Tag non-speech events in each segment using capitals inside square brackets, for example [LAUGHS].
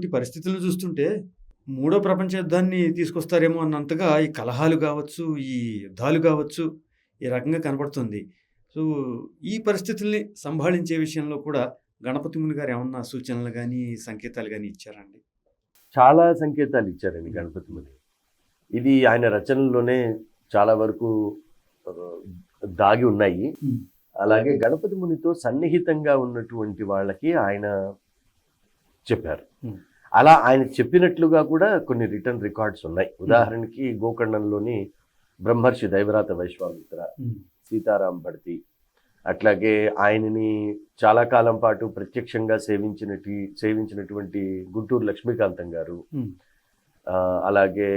ఇప్పుడున్నటువంటి పరిస్థితులను చూస్తుంటే మూడో ప్రపంచ యుద్ధాన్ని తీసుకొస్తారేమో అన్నంతగా ఈ కలహాలు కావచ్చు ఈ యుద్ధాలు కావచ్చు ఈ రకంగా కనపడుతుంది. సో ఈ పరిస్థితుల్ని సంభాళించే విషయంలో కూడా గణపతి ముని గారు ఏమన్నా సూచనలు కానీ సంకేతాలు కానీ ఇచ్చారండి? చాలా సంకేతాలు ఇచ్చారండి గణపతి ముని ఇది ఆయన రచనల్లోనే చాలా వరకు దాగి ఉన్నాయి. అలాగే గణపతి మునితో సన్నిహితంగా ఉన్నటువంటి వాళ్ళకి ఆయన చెప్పారు. అలా ఆయన చెప్పినట్లుగా కూడా కొన్ని రిటర్న్ రికార్డ్స్ ఉన్నాయి. ఉదాహరణకి గోకర్ణంలోని బ్రహ్మర్షి దైవరాత వైశ్వామిత్ర సీతారాం భర్తి అట్లాగే ఆయనని చాలా కాలం పాటు ప్రత్యక్షంగా సేవించినటి సేవించినటువంటి గుంటూరు లక్ష్మీకాంతం గారు అలాగే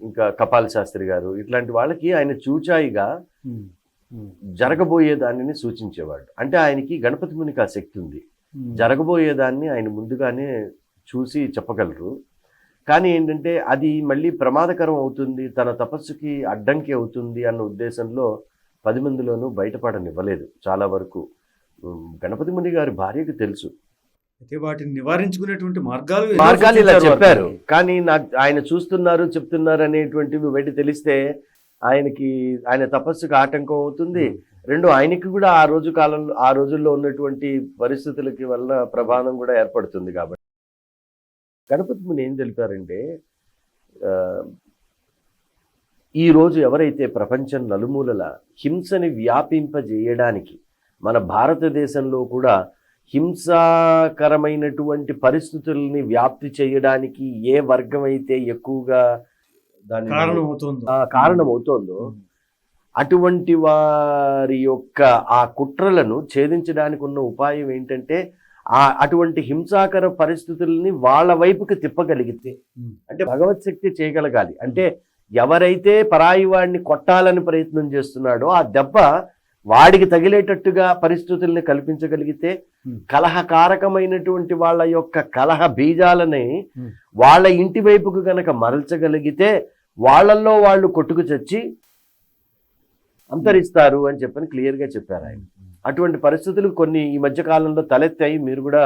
ఇంకా కపాల్ శాస్త్రి గారు ఇట్లాంటి వాళ్ళకి ఆయన చూచాయిగా జరగబోయే దానిని సూచించేవాడు. అంటే ఆయనకి గణపతి మునికి ఆ శక్తి ఉంది. జరగబోయేదాన్ని ఆయన ముందుగానే చూసి చెప్పగలరు. కానీ ఏంటంటే అది మళ్ళీ ప్రమాదకరం అవుతుంది తన తపస్సుకి అడ్డంకి అవుతుంది అన్న ఉద్దేశంలో పది మందిలోనూ బయటపడనివ్వలేదు చాలా వరకు. గణపతి ముని గారి భార్యకు తెలుసు. అయితే వాటిని నివారించుకునేటువంటి మార్గాలు మార్గాలు ఇలా చెప్పారు. కానీ నాకు ఆయన చూస్తున్నారు చెప్తున్నారు అనేటువంటివి బయట తెలిస్తే ఆయనకి ఆయన తపస్సుకు ఆటంకం అవుతుంది. రెండు ఆయనకి కూడా ఆ రోజు కాలంలో ఆ రోజుల్లో ఉన్నటువంటి పరిస్థితులకి వల్ల ప్రభావం కూడా ఏర్పడుతుంది కాబట్టి. గణపతి ముని ఏం తెలిపారంటే ఆ, ఈ రోజు ఎవరైతే ప్రపంచం నలుమూలల హింసని వ్యాపింపజేయడానికి మన భారతదేశంలో కూడా హింసాకరమైనటువంటి పరిస్థితుల్ని వ్యాప్తి చేయడానికి ఏ వర్గం అయితే ఎక్కువగా దాని కారణం అవుతుంది కారణం అవుతోందో అటువంటి వారి యొక్క ఆ కుట్రలను ఛేదించడానికి ఉన్న ఉపాయం ఏంటంటే ఆ అటువంటి హింసాకర పరిస్థితుల్ని వాళ్ళ వైపుకి తిప్పగలిగితే అంటే భగవత్ శక్తి చేయగలగాలి అంటే ఎవరైతే పరాయి వాడిని కొట్టాలని ప్రయత్నం చేస్తున్నాడో ఆ దెబ్బ వాడికి తగిలేటట్టుగా పరిస్థితుల్ని కల్పించగలిగితే. కలహకారకమైనటువంటి వాళ్ళ యొక్క కలహ బీజాలని. వాళ్ళ ఇంటి వైపుకు గనక మరల్చగలిగితే వాళ్ళల్లో వాళ్ళు కొట్టుకు చచ్చి అంతరిస్తారు అని చెప్పని క్లియర్గా చెప్పారు ఆయన అటువంటి పరిస్థితులు కొన్ని ఈ మధ్య కాలంలో తలెత్తాయి. మీరు కూడా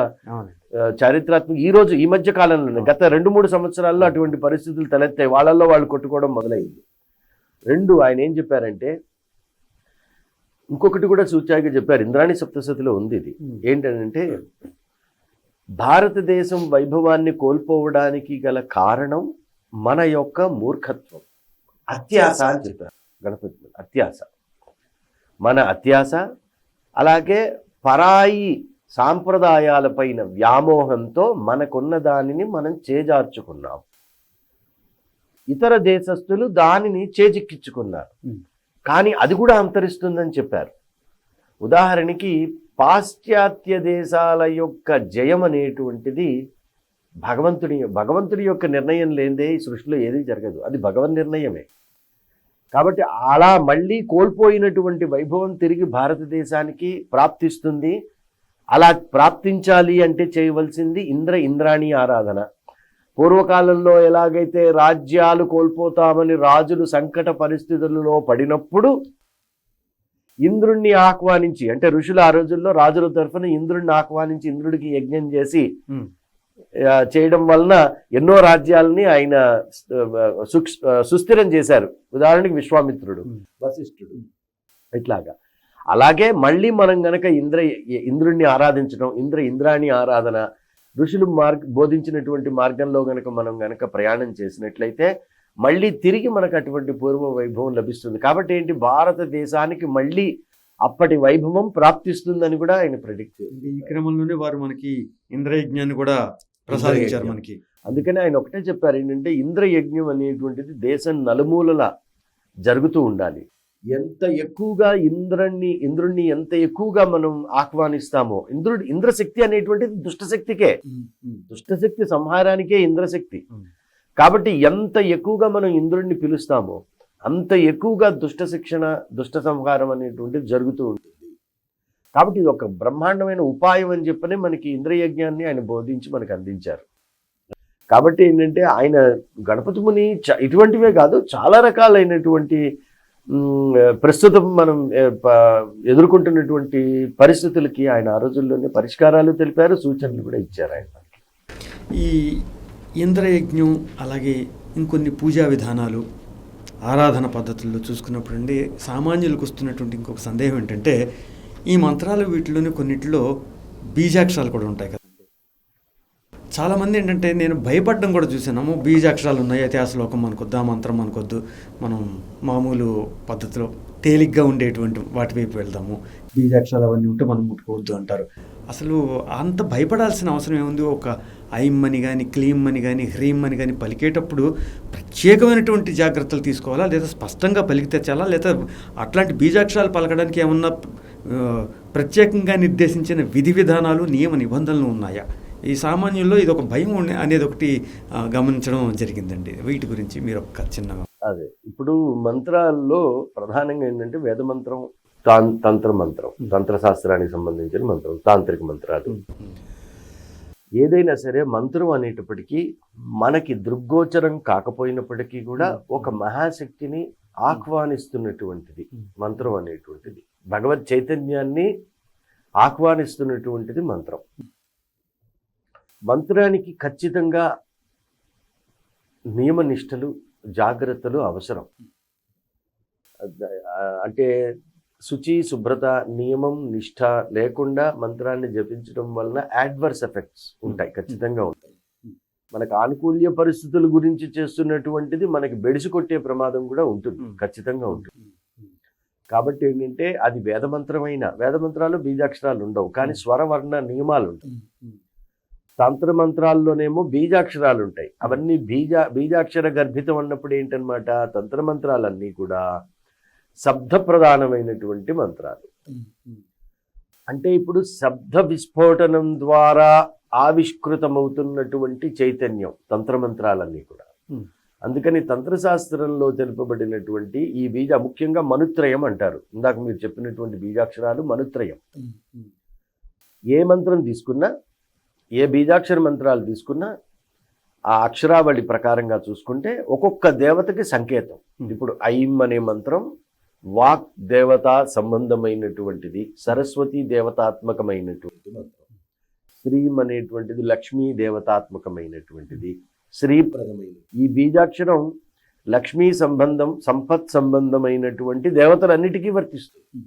చారిత్రాత్మక ఈ రోజు ఈ మధ్య కాలంలో గత రెండు మూడు సంవత్సరాల్లో అటువంటి పరిస్థితులు తలెత్తాయి. వాళ్ళల్లో వాళ్ళు కొట్టుకోవడం మొదలైంది. రెండు ఆయన ఏం చెప్పారంటే ఇంకొకటి కూడా సూచాయిగా చెప్పారు. ఇంద్రాణి సప్తశతిలో ఉంది ఇది. ఏంటంటే భారతదేశం వైభవాన్ని కోల్పోవడానికి గల కారణం మన యొక్క మూర్ఖత్వం. అత్యాస అని చెప్పారు. గణపతి. అత్యాస మన అత్యాస అలాగే పరాయి సాంప్రదాయాలపైన వ్యామోహంతో మనకున్న దానిని మనం చేజార్చుకున్నాం. ఇతర దేశస్థులు దానిని చేజిక్కించుకున్నారు. కానీ అది కూడా అంతరిస్తుందని చెప్పారు. ఉదాహరణకి పాశ్చాత్య దేశాల యొక్క జయం అనేటువంటిది భగవంతుడి భగవంతుడి యొక్క నిర్ణయం లేదే ఈ సృష్టిలో ఏది జరగదు. అది భగవన్ నిర్ణయమే. కాబట్టి అలా మళ్ళీ కోల్పోయినటువంటి వైభవం తిరిగి భారతదేశానికి ప్రాప్తిస్తుంది. అలా ప్రాప్తించాలి అంటే చేయవలసింది ఇంద్ర ఇంద్రాణి ఆరాధన. పూర్వకాలంలో ఎలాగైతే రాజ్యాలు కోల్పోతామని రాజులు సంకట పరిస్థితులలో పడినప్పుడు ఇంద్రుణ్ణి ఆహ్వానించి అంటే ఋషులు ఆ రోజుల్లో రాజుల తరఫున ఇంద్రుణ్ణి ఆహ్వానించి ఇంద్రుడికి యజ్ఞం చేసి చేయడం వలన ఎన్నో రాజ్యాలని ఆయన సుస్థిరం చేశారు. ఉదాహరణకి విశ్వామిత్రుడు. వశిష్ఠుడు. ఇట్లాగా. అలాగే మళ్ళీ మనం గనక ఇంద్ర ఇంద్రుణ్ణి ఆరాధించడం ఇంద్ర ఇంద్రాణి ఆరాధన ఋషులు మార్గ బోధించినటువంటి మార్గంలో గనక మనం గనక ప్రయాణం చేసినట్లయితే మళ్ళీ తిరిగి మనకు అటువంటి పూర్వ వైభవం లభిస్తుంది. కాబట్టి ఏంటి? భారతదేశానికి మళ్ళీ అప్పటి వైభవం ప్రాప్తిస్తుందని కూడా ఆయన ప్రెడిక్ట్ ఈ క్రమంలోనే వారు మనకి ఇంద్రయజ్ఞాన్ని కూడా ప్రసాదించారు. మనకి. అందుకని ఆయన ఒకటే చెప్పారు ఏంటంటే ఇంద్రయజ్ఞం అనేటువంటిది దేశం నలుమూలల జరుగుతూ ఉండాలి. ఎంత ఎక్కువగా ఇంద్రుణ్ణి ఇంద్రుణ్ణి ఎంత ఎక్కువగా మనం ఆహ్వానిస్తామో ఇంద్రుడు ఇంద్రశక్తి అనేటువంటిది దుష్టశక్తికే. దుష్టశక్తి సంహారానికే ఇంద్రశక్తి. కాబట్టి ఎంత ఎక్కువగా మనం ఇంద్రుడిని పిలుస్తామో అంత ఎక్కువగా దుష్ట శిక్షణ దుష్ట సంహారం అనేటువంటిది జరుగుతూ ఉంటుంది. కాబట్టి ఇది ఒక బ్రహ్మాండమైన ఉపాయం అని చెప్పని మనకి ఇంద్రయజ్ఞాన్ని ఆయన బోధించి మనకు అందించారు. కాబట్టి ఏంటంటే ఆయన గణపతి ముని చ- ఇటువంటివే కాదు చాలా రకాలైనటువంటి ప్రస్తుతం మనం ఎదుర్కొంటున్నటువంటి పరిస్థితులకి ఆయన ఆ రోజుల్లోనే పరిష్కారాలు తెలిపారు సూచనలు కూడా ఇచ్చారు ఆయన ఈ ఇంద్రయజ్ఞం అలాగే ఇంకొన్ని పూజా విధానాలు ఆరాధన పద్ధతుల్లో చూసుకున్నప్పుడు అండి సామాన్యులకు వస్తున్నటువంటి ఇంకొక సందేహం ఏంటంటే ఈ మంత్రాలు వీటిలోని కొన్నిటిలో బీజాక్షరాలు కూడా ఉంటాయి కదా చాలామంది ఏంటంటే నేను భయపడడం కూడా చూసాను బీజాక్షరాలు ఉన్నాయి అయితే ఆ శ్లోకం మనకొద్దు ఆ మంత్రం మనకొద్దు. మనం మామూలు పద్ధతిలో తేలిగ్గా ఉండేటువంటి వాటి వైపు వెళ్దాము. బీజాక్షరాలు అవన్నీ ఉంటే మనం ముట్టుకోవద్దు అంటారు. అసలు అంత భయపడాల్సిన అవసరం ఏముంది? ఒక ఐమ్ అని కానీ క్లీమ్ అని కానీ హ్రీమ్ అని కానీ పలికేటప్పుడు ప్రత్యేకమైనటువంటి జాగ్రత్తలు తీసుకోవాలా? లేదా స్పష్టంగా పలికితే చాలా? లేదా అట్లాంటి బీజాక్షరాలు పలకడానికి ఏమన్నా ప్రత్యేకంగా నిర్దేశించిన విధి విధానాలు నియమ నిబంధనలు ఉన్నాయా? ఈ సామాన్యుల్లో ఇది ఒక భయం అనేది ఒకటి గమనించడం జరిగిందండి. వీటి గురించి మీరు ఒక చిన్న అదే. ఇప్పుడు మంత్రాల్లో ప్రధానంగా ఏంటంటే వేద మంత్రం తాన్ తంత్ర మంత్రం తంత్రశాస్త్రానికి సంబంధించిన మంత్రం తాంత్రిక మంత్రాలు. ఏదైనా సరే మంత్రం అనేటప్పటికీ మనకి దృగ్గోచరం కాకపోయినప్పటికీ కూడా ఒక మహాశక్తిని ఆహ్వానిస్తున్నటువంటిది మంత్రం అనేటువంటిది. భగవత్ చైతన్యాన్ని ఆహ్వానిస్తున్నటువంటిది మంత్రం. మంత్రానికి ఖచ్చితంగా నియమ నిష్టలు జాగ్రత్తలు అవసరం. అంటే శుచి శుభ్రత నియమం నిష్ఠ లేకుండా మంత్రాన్ని జపించడం వలన యాడ్వర్స్ ఎఫెక్ట్స్ ఉంటాయి ఖచ్చితంగా ఉంటాయి. మనకు ఆనుకూల్య పరిస్థితుల గురించి చేస్తున్నటువంటిది మనకి బెడిసి కొట్టే ప్రమాదం కూడా ఉంటుంది. ఖచ్చితంగా ఉంటుంది. కాబట్టి ఏంటంటే అది వేదమంత్రమైన వేదమంత్రాలు బీజాక్షరాలు ఉండవు. కానీ స్వరవర్ణ నియమాలు ఉంటాయి. తంత్ర మంత్రాల్లోనేమో బీజాక్షరాలు ఉంటాయి. అవన్నీ బీజ బీజాక్షర గర్భితం అన్నప్పుడు ఏంటనమాట తంత్ర మంత్రాలన్నీ కూడా శబ్ద ప్రధానమైనటువంటి మంత్రాలు. అంటే ఇప్పుడు శబ్ద విస్ఫోటనం ద్వారా ఆవిష్కృతమవుతున్నటువంటి చైతన్యం తంత్ర మంత్రాలన్నీ కూడా. అందుకని తంత్రశాస్త్రంలో తెలుపబడినటువంటి ఈ బీజ ముఖ్యంగా మనుత్రయం అంటారు. ఇందాక మీరు చెప్పినటువంటి బీజాక్షరాలు మనుత్రయం. ఏ మంత్రం తీసుకున్నా ఏ బీజాక్షర మంత్రాలు తీసుకున్నా ఆ అక్షరావళి ప్రకారంగా చూసుకుంటే ఒక్కొక్క దేవతకి సంకేతం. ఇప్పుడు ఐం అనే మంత్రం వాక్ దేవత సంబంధమైనటువంటిది సరస్వతి దేవతాత్మకమైనటువంటి మంత్రం. శ్రీం అనేటువంటిది లక్ష్మీ దేవతాత్మకమైనటువంటిది. శ్రీప్రదమైన ఈ బీజాక్షరం లక్ష్మీ సంబంధం సంపత్ సంబంధమైనటువంటి దేవతలన్నిటికీ వర్తిస్తుంది.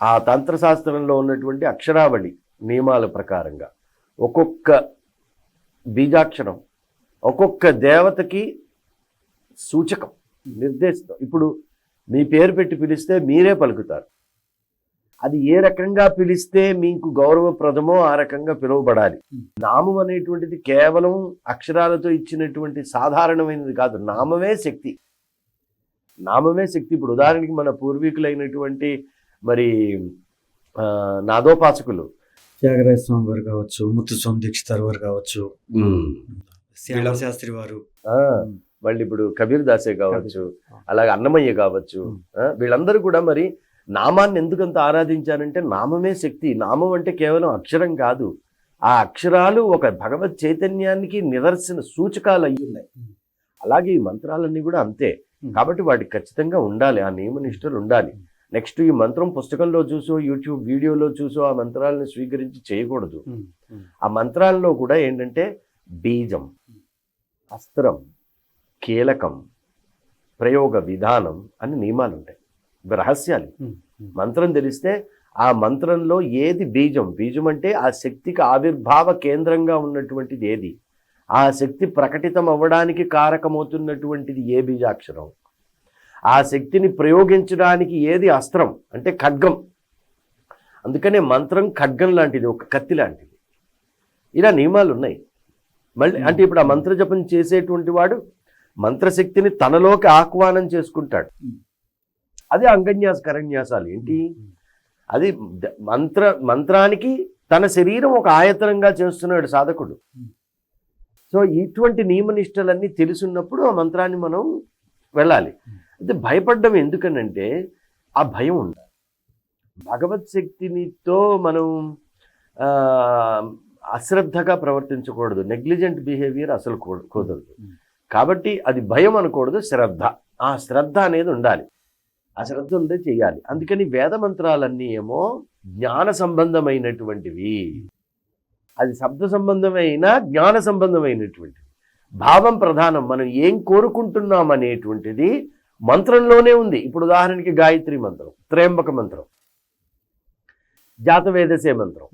ఆ తంత్రశాస్త్రంలో ఉన్నటువంటి అక్షరావళి నియమాల ప్రకారంగా ఒక్కొక్క బీజాక్షరం ఒక్కొక్క దేవతకి సూచకం నిర్దేశితం. ఇప్పుడు మీ పేరు పెట్టి పిలిస్తే మీరే పలుకుతారు. అది ఏ రకంగా పిలిస్తే మీకు గౌరవప్రదమో ఆ రకంగా పిలువబడాలి. నామం అనేటువంటిది కేవలం అక్షరాలతో ఇచ్చినటువంటి సాధారణమైనది కాదు. నామమే శక్తి. నామమే శక్తి. ఇప్పుడు ఉదాహరణకి మన పూర్వీకులైనటువంటి మరి ఆ, నాదోపాసకులు. త్యాగరాజ స్వామి వారు కావచ్చు ముత్తుస్వామి దీక్షితారు వారు కావచ్చు. శాస్త్రి వారు. ఆ, మళ్ళీ ఇప్పుడు కబీర్ దాసే కావచ్చు అలాగే అన్నమయ్య కావచ్చు వీళ్ళందరూ కూడా మరి నామాన్ని ఎందుకంత ఆరాధించారంటే నామమే శక్తి. నామం అంటే కేవలం అక్షరం కాదు. ఆ అక్షరాలు ఒక భగవత్ చైతన్యానికి నిదర్శన సూచకాలు అయి ఉన్నాయి. అలాగే ఈ మంత్రాలన్నీ కూడా అంతే. కాబట్టి వాటికి ఖచ్చితంగా ఉండాలి. ఆ నియమనిష్టలు ఉండాలి. నెక్స్ట్ ఈ మంత్రం పుస్తకంలో చూసో యూట్యూబ్ వీడియోలో చూసో ఆ మంత్రాలను స్వీకరించి చేయకూడదు. ఆ మంత్రాల్లో కూడా ఏంటంటే బీజం అస్త్రం కీలకం ప్రయోగ విధానం అని నియమాలు ఉంటాయి. రహస్యాలు. మంత్రం తెలిస్తే ఆ మంత్రంలో ఏది బీజం? బీజం అంటే ఆ శక్తికి ఆవిర్భావ కేంద్రంగా ఉన్నటువంటిది ఏది? ఆ శక్తి ప్రకటితం అవ్వడానికి కారకమవుతున్నటువంటిది ఏ బీజాక్షరం? ఆ శక్తిని ప్రయోగించడానికి ఏది అస్త్రం? అంటే ఖడ్గం. అందుకనే మంత్రం ఖడ్గం లాంటిది ఒక కత్తి లాంటిది. ఇలా నియమాలు ఉన్నాయి. మళ్ళీ అంటే ఇప్పుడు ఆ మంత్ర జపం చేసేటువంటి వాడు మంత్రశక్తిని తనలోకి ఆహ్వానం చేసుకుంటాడు. అది అంగన్యాస కరన్యాసాలు ఏంటి? అది మంత్ర మంత్రానికి తన శరీరం ఒక ఆయతనంగా చేస్తున్నాడు సాధకుడు. సో ఇటువంటి నియమనిష్టలన్నీ తెలుసున్నప్పుడు ఆ మంత్రాన్ని మనం వెళ్ళాలి. అయితే భయపడడం ఎందుకనంటే ఆ భయం ఉండాలి. భగవత్ శక్తినితో మనం అశ్రద్ధగా ప్రవర్తించకూడదు. నెగ్లిజెంట్ బిహేవియర్ అసలు కుదరదు. కాబట్టి అది భయం అనకూడదు శ్రద్ధ. ఆ శ్రద్ధ అనేది ఉండాలి. ఆ శ్రద్ధ ఉంటే చేయాలి. అందుకని వేద మంత్రాలన్నీ ఏమో జ్ఞాన సంబంధమైనటువంటివి. అది శబ్ద సంబంధమైన జ్ఞాన సంబంధమైనటువంటిది భావం ప్రధానం మనం ఏం కోరుకుంటున్నాం అనేటువంటిది మంత్రంలోనే ఉంది. ఇప్పుడు ఉదాహరణకి గాయత్రి మంత్రం త్రయంబక మంత్రం జాతవేదసే మంత్రం.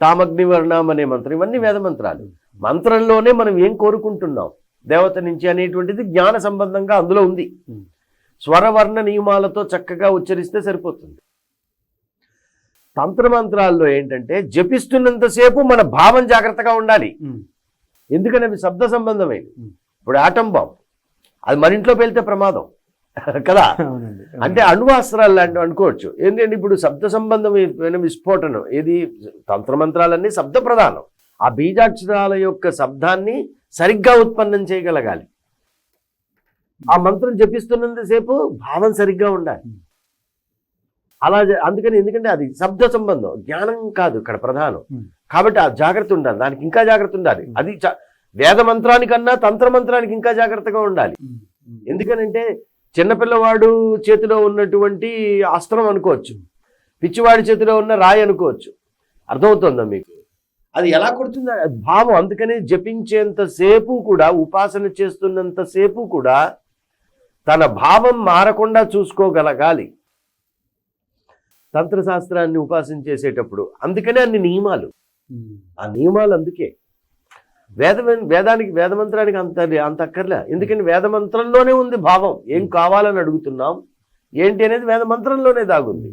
తామగ్నివర్ణం అనే మంత్రం ఇవన్నీ వేద మంత్రాలు. మంత్రంలోనే మనం ఏం కోరుకుంటున్నాం? దేవత నుంచి అనేటువంటిది జ్ఞాన సంబంధంగా అందులో ఉంది. స్వరవర్ణ నియమాలతో చక్కగా ఉచ్చరిస్తే సరిపోతుంది. తంత్రమంత్రాల్లో ఏంటంటే జపిస్తున్నంతసేపు మన భావం జాగ్రత్తగా ఉండాలి. ఎందుకని అవి శబ్ద సంబంధమైనవి. ఇప్పుడు ఆటం బాంబ్. అది మన ఇంట్లో పేలితే ప్రమాదం. [LAUGHS] కదా? అంటే అణువాస్త్రాలు లాంటివి అనుకోవచ్చు. ఏంటంటే ఇప్పుడు శబ్ద సంబంధమైన విస్ఫోటనం ఏది? తంత్రమంత్రాలన్నీ శబ్ద ప్రధానం. ఆ బీజాక్షరాల యొక్క శబ్దాన్ని సరిగ్గా ఉత్పన్నం చేయగలగాలి. ఆ మంత్రం జపిస్తున్నంతసేపు భావం సరిగ్గా ఉండాలి. అలా అందుకని ఎందుకంటే అది శబ్ద సంబంధం జ్ఞానం కాదు ఇక్కడ ప్రధానం. కాబట్టి ఆ జాగ్రత్త ఉండాలి దానికి ఇంకా జాగ్రత్త ఉండాలి. అది వేద మంత్రానికన్నా తంత్ర మంత్రానికి ఇంకా జాగ్రత్తగా ఉండాలి. ఎందుకనంటే చిన్నపిల్లవాడు చేతిలో ఉన్నటువంటి అస్త్రం అనుకోవచ్చు. పిచ్చివాడి చేతిలో ఉన్న రాయి అనుకోవచ్చు. అర్థమవుతుందా మీకు? అది ఎలా కొడుతుంది? భావం అందుకని జపించేంతసేపు కూడా ఉపాసన చేస్తున్నంతసేపు కూడా తన భావం మారకుండా చూసుకోగలగాలి. తంత్రశాస్త్రాన్ని ఉపాసన చేసేటప్పుడు అందుకనే అన్ని నియమాలు. ఆ నియమాలు అందుకే. వేద వేదానికి వేదమంత్రానికి అంత అంత అక్కర్లే. ఎందుకంటే వేదమంత్రంలోనే ఉంది భావం. ఏం కావాలని అడుగుతున్నాం? ఏంటి అనేది వేదమంత్రంలోనే దాగుంది.